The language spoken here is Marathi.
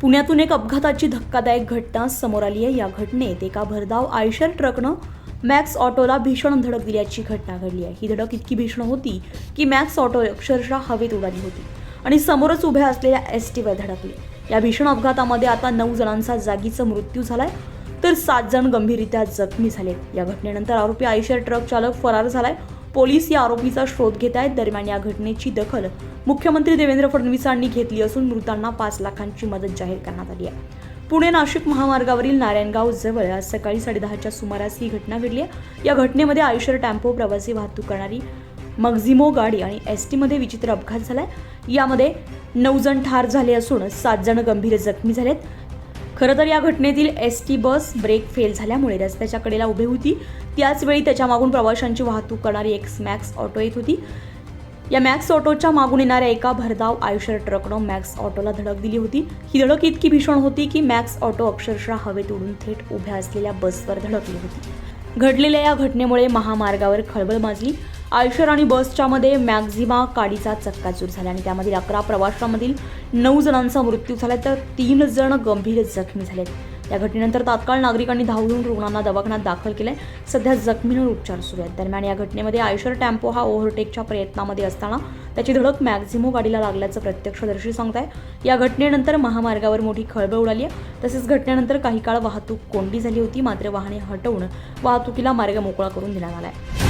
पुण्यातून एक अपघाताची धक्कादायक घटना समोर आली आहे. या घटनेत एका भरधाव आयशर ट्रकनं मॅक्स ऑटोला भीषण धडक दिल्याची घटना घडली आहे. ही धडक इतकी भीषण होती की मॅक्स ऑटो अक्षरशः हवेत उडाली होती आणि समोरच उभ्या असलेल्या एस टीवर धडकली. या भीषण अपघातामध्ये आता नऊ जणांचा जागीचा मृत्यू झालाय तर सात जण गंभीररित्या जखमी झाले या घटनेनंतर आरोपी आयशर ट्रक चालक फरार झालाय पोलीस या आरोपीचा शोध घेत आहेत. दरम्यान या घटनेची दखल मुख्यमंत्री देवेंद्र फडणवीसांनी घेतली असून मृतांना पाच लाखांची मदत जाहीर करण्यात आली आहे. पुणे नाशिक महामार्गावरील नारायणगाव जवळ आज सकाळी साडेदहाच्या सुमारास ही घटना घडली आहे. या घटनेमध्ये आयुषर टेम्पो प्रवासी वाहतूक करणारी मगझिमो गाडी आणि एस टीमध्ये विचित्र अपघात झालाय. यामध्ये नऊ जण ठार झाले असून सात जण गंभीर जखमी झालेत. खरं तर या घटनेतील S T bus brake fail झाल्यामुळे रस्त्याच्या कडेला उभी होती. त्याचवेळी त्याच्यामागून त्याच्या मागून प्रवाशांची वाहतूक करणारी एक स्मॅक्स ऑटो येत होती. या मॅक्स ऑटोच्या मागून येणाऱ्या एका भरधाव आयुष्यर ट्रकनं मॅक्स ऑटोला धडक दिली होती. ही धडक इतकी भीषण होती की मॅक्स ऑटो अक्षरशः हवेत उडून थेट उभ्या असलेल्या बसवर धडकली होती. घडलेल्या या घटनेमुळे महामार्गावर खळबळ माजली. आयशर आणि बसच्या मध्ये मॅक्झिमा काडीचा चक्काचूर झाला आणि त्यामधील अकरा प्रवाशांमधील नऊ जणांचा मृत्यू झाला. तर तीन जण गंभीर जखमी झालेत या घटनेनंतर तात्काळ नागरिकांनी धावून रुग्णांना दवाखान्यात दाखल केलंय सध्या जखमींवर उपचार सुरू आहेत. दरम्यान या घटनेमध्ये आयशर टेम्पो हा ओव्हरटेकच्या प्रयत्नामध्ये असताना त्याची धडक मॅक्झिमो गाडीला लागल्याचं प्रत्यक्षदर्शी सांगताय. या घटनेनंतर महामार्गावर मोठी खळबळ उडाली आहे. तसेच घटनेनंतर काही काळ वाहतूक कोंडी झाली होती. मात्र वाहने हटवून वाहतुकीला मार्ग मोकळा करून देण्यात आला आहे.